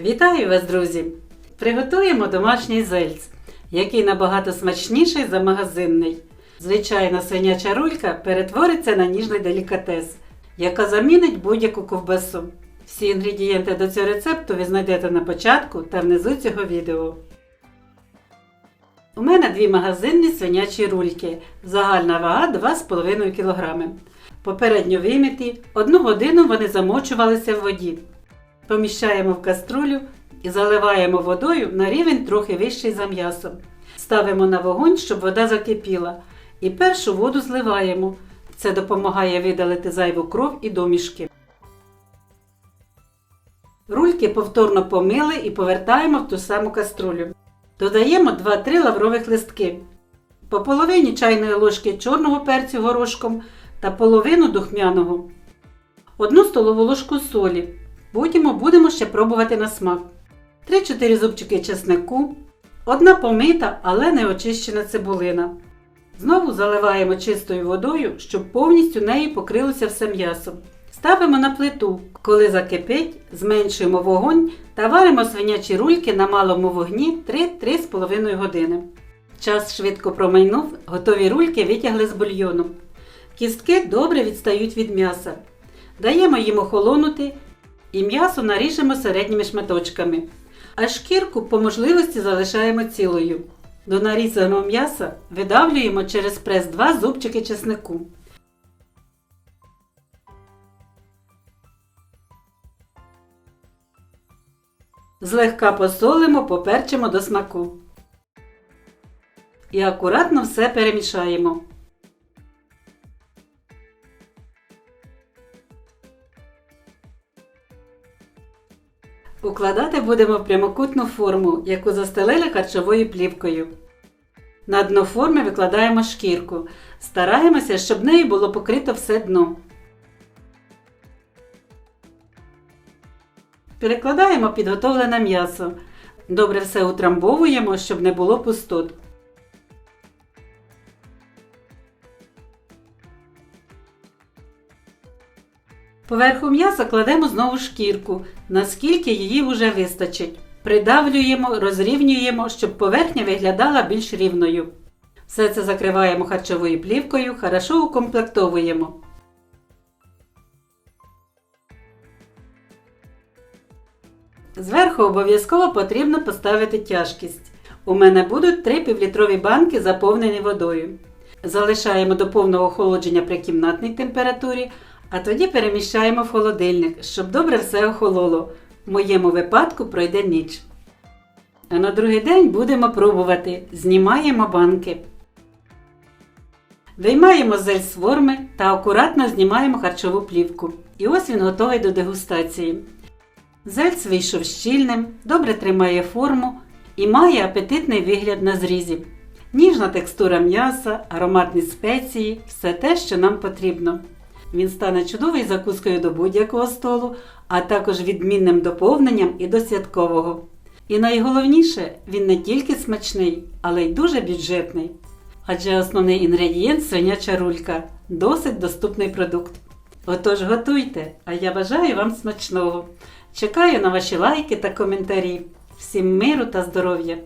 Вітаю вас, друзі! Приготуємо домашній зельц, який набагато смачніший за магазинний. Звичайна свиняча рулька перетвориться на ніжний делікатес, яка замінить будь-яку ковбасу. Всі інгредієнти до цього рецепту ви знайдете на початку та внизу цього відео. У мене дві магазинні свинячі рульки. Загальна вага 2,5 кг. Попередньо виміті, одну годину вони замочувалися в воді. Поміщаємо в каструлю і заливаємо водою на рівень трохи вищий за м'ясом. Ставимо на вогонь, щоб вода закипіла. І першу воду зливаємо. Це допомагає видалити зайву кров і домішки. Рульки повторно помили і повертаємо в ту саму каструлю. Додаємо 2-3 лаврових листки, по половині чайної ложки чорного перцю горошком та половину духмяного, одну столову ложку солі. Потім будемо ще пробувати на смак. 3-4 зубчики чеснику, одна помита, але не очищена цибулина. Знову заливаємо чистою водою, щоб повністю нею покрилося все м'ясо. Ставимо на плиту. Коли закипить, зменшуємо вогонь та варимо свинячі рульки на малому вогні 3-3,5 години. Час швидко промайнув, готові рульки витягли з бульйону. Кістки добре відстають від м'яса. Даємо їм охолонути і м'ясо наріжемо середніми шматочками. А шкірку по можливості залишаємо цілою. До нарізаного м'яса видавлюємо через прес 2 зубчики чеснику. Злегка посолимо, поперчимо до смаку. І акуратно все перемішаємо. Укладати будемо в прямокутну форму, яку застелили харчовою плівкою. На дно форми викладаємо шкірку. Стараємося, щоб нею було покрито все дно. Перекладаємо підготовлене м'ясо. Добре все утрамбовуємо, щоб не було пустот. Поверху м'яса кладемо знову шкірку, наскільки її вже вистачить. Придавлюємо, розрівнюємо, щоб поверхня виглядала більш рівною. Все це закриваємо харчовою плівкою, хорошо укомплектовуємо. Зверху обов'язково потрібно поставити тяжкість. У мене будуть 3 півлітрові банки, заповнені водою. Залишаємо до повного охолодження при кімнатній температурі, а тоді переміщаємо в холодильник, щоб добре все охололо. В моєму випадку пройде ніч. А на другий день будемо пробувати. Знімаємо банки. Виймаємо зель з форми та акуратно знімаємо харчову плівку. І ось він готовий до дегустації. Зельц вийшов щільним, добре тримає форму і має апетитний вигляд на зрізі. Ніжна текстура м'яса, ароматні спеції все те, що нам потрібно. Він стане чудовою закускою до будь-якого столу, а також відмінним доповненням і до святкового. І найголовніше, він не тільки смачний, але й дуже бюджетний. Адже основний інгредієнт свиняча рулька досить доступний продукт. Отож готуйте, а я бажаю вам смачного! Чекаю на ваші лайки та коментарі. Всім миру та здоров'я!